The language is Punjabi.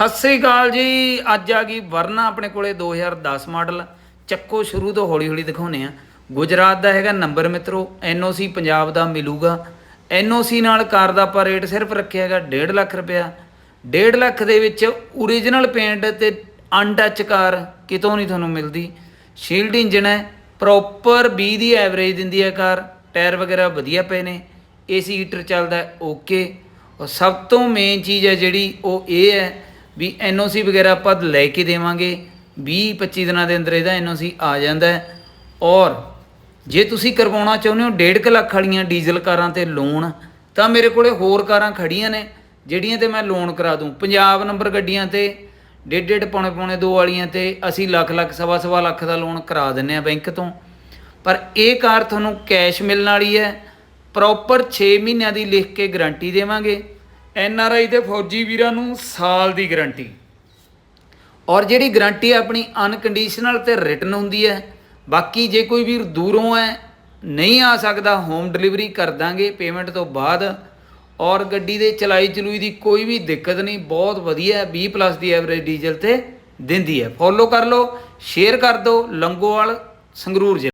ਸਤਿ ਸ੍ਰੀ ਅਕਾਲ ਜੀ। ਅੱਜ ਆ ਗਈ ਵਰਨਾ ਆਪਣੇ ਕੋਲੇ 2010 ਮਾਡਲ। ਚੱਕੋ ਸ਼ੁਰੂ ਤੋਂ ਹੌਲੀ ਹੌਲੀ ਦਿਖਾਉਨੇ ਆ ਗੁਜਰਾਤ ਦਾ ਹੈਗਾ ਨੰਬਰ ਮਿੱਤਰੋ ਐਨਓਸੀ ਪੰਜਾਬ ਦਾ ਮਿਲੂਗਾ। ਐਨਓਸੀ ਨਾਲ ਕਾਰ ਦਾ ਆਪਾਂ ਰੇਟ ਸਿਰਫ ਰੱਖਿਆ ਹੈਗਾ 1.5 ਲੱਖ ਰੁਪਇਆ। 1.5 ਲੱਖ ਦੇ ਵਿੱਚ ਓਰੀਜਨਲ ਪੇਂਟ ਤੇ ਅਨਟੱਚ ਕਾਰ ਕਿਤੋਂ ਨਹੀਂ ਤੁਹਾਨੂੰ ਮਿਲਦੀ। ਸ਼ੀਲਡ ਇੰਜਨ ਹੈ ਪ੍ਰੋਪਰ 20 ਦੀ ਐਵਰੇਜ ਦਿੰਦੀ ਹੈ ਕਾਰ। ਟਾਇਰ ਵਗੈਰਾ ਵਧੀਆ ਪਏ ਨੇ। ਏਸੀ ਹੀਟਰ ਚੱਲਦਾ ਓਕੇ ਔਰ ਸਭ ਤੋਂ ਮੇਨ ਚੀਜ਼ ਹੈ ਜਿਹੜੀ, ਉਹ ਇਹ ਹੈ ਵੀ ਐਨਓਸੀ ਵਗੈਰਾ ਆਪਾਂ ਲੈ ਕੇ ਦੇਵਾਂਗੇ। 20 25 ਦਿਨਾਂ ਦੇ ਅੰਦਰ ਇਹਦਾ ਐਨਓਸੀ ਆ ਜਾਂਦਾ ਔਰ ਜੇ ਤੁਸੀਂ ਕਰਵਾਉਣਾ ਚਾਹੁੰਦੇ ਹੋ 1.5 ਲੱਖ ਵਾਲੀਆਂ ਡੀਜ਼ਲ ਕਾਰਾਂ ਤੇ ਲੋਨ, ਤਾਂ ਮੇਰੇ ਕੋਲੇ ਹੋਰ ਕਾਰਾਂ ਖੜੀਆਂ ਨੇ, ਜਿਹੜੀਆਂ ਤੇ ਮੈਂ ਲੋਨ ਕਰਾ ਦੂੰ। ਪੰਜਾਬ ਨੰਬਰ ਗੱਡੀਆਂ ਤੇ ਡੇਢ ਡੇਢ ਪੌਣੇ ਪੌਣੇ ਦੋ ਵਾਲੀਆਂ ਤੇ ਅਸੀਂ ਲੱਖ ਲੱਖ ਸਵਾ ਸਵਾ ਲੱਖ ਦਾ ਲੋਨ ਕਰਾ ਦਿੰਨੇ ਆ ਬੈਂਕ ਤੋਂ। ਪਰ ਇਹ ਕਾਰ ਤੁਹਾਨੂੰ ਕੈਸ਼ ਮਿਲਣ ਵਾਲੀ ਹੈ। ਪ੍ਰੋਪਰ 6 ਮਹੀਨਿਆਂ ਦੀ ਲਿਖ ਕੇ ਗਾਰੰਟੀ ਦੇਵਾਂਗੇ। ਐਨ ਆਰ ਆਈ ਦੇ ਫੌਜੀ ਵੀਰਾਂ ਨੂੰ ਸਾਲ ਦੀ ਗਾਰੰਟੀ। ਔਰ ਜਿਹੜੀ ਗਾਰੰਟੀ ਆਪਣੀ ਅਨਕੰਡੀਸ਼ਨਲ ਤੇ ਰਿਟਨ ਹੁੰਦੀ ਹੈ, ਬਾਕੀ ਜੇ ਕੋਈ ਵੀਰ ਦੂਰੋਂ ਹੈ, ਨਹੀਂ ਆ ਸਕਦਾ, ਹੋਮ ਡਿਲੀਵਰੀ ਕਰ ਦਾਂਗੇ ਪੇਮੈਂਟ ਤੋਂ ਬਾਅਦ। ਔਰ ਗੱਡੀ ਦੇ ਚਲਾਈ ਚਲੂਈ ਦੀ ਕੋਈ ਵੀ ਦਿੱਕਤ ਨਹੀਂ, ਬਹੁਤ ਵਧੀਆ ਹੈ 20 ਪਲੱਸ ਦੀ ਐਵਰੇਜ ਡੀਜ਼ਲ ਤੇ ਦਿੰਦੀ ਹੈ। ਫੋਲੋ ਕਰ ਲਓ, ਸ਼ੇਅਰ ਕਰ ਦਿਓ, ਲੰਗੋਵਾਲ ਸੰਗਰੂਰ ਜ਼ਿਲ੍ਹਾ।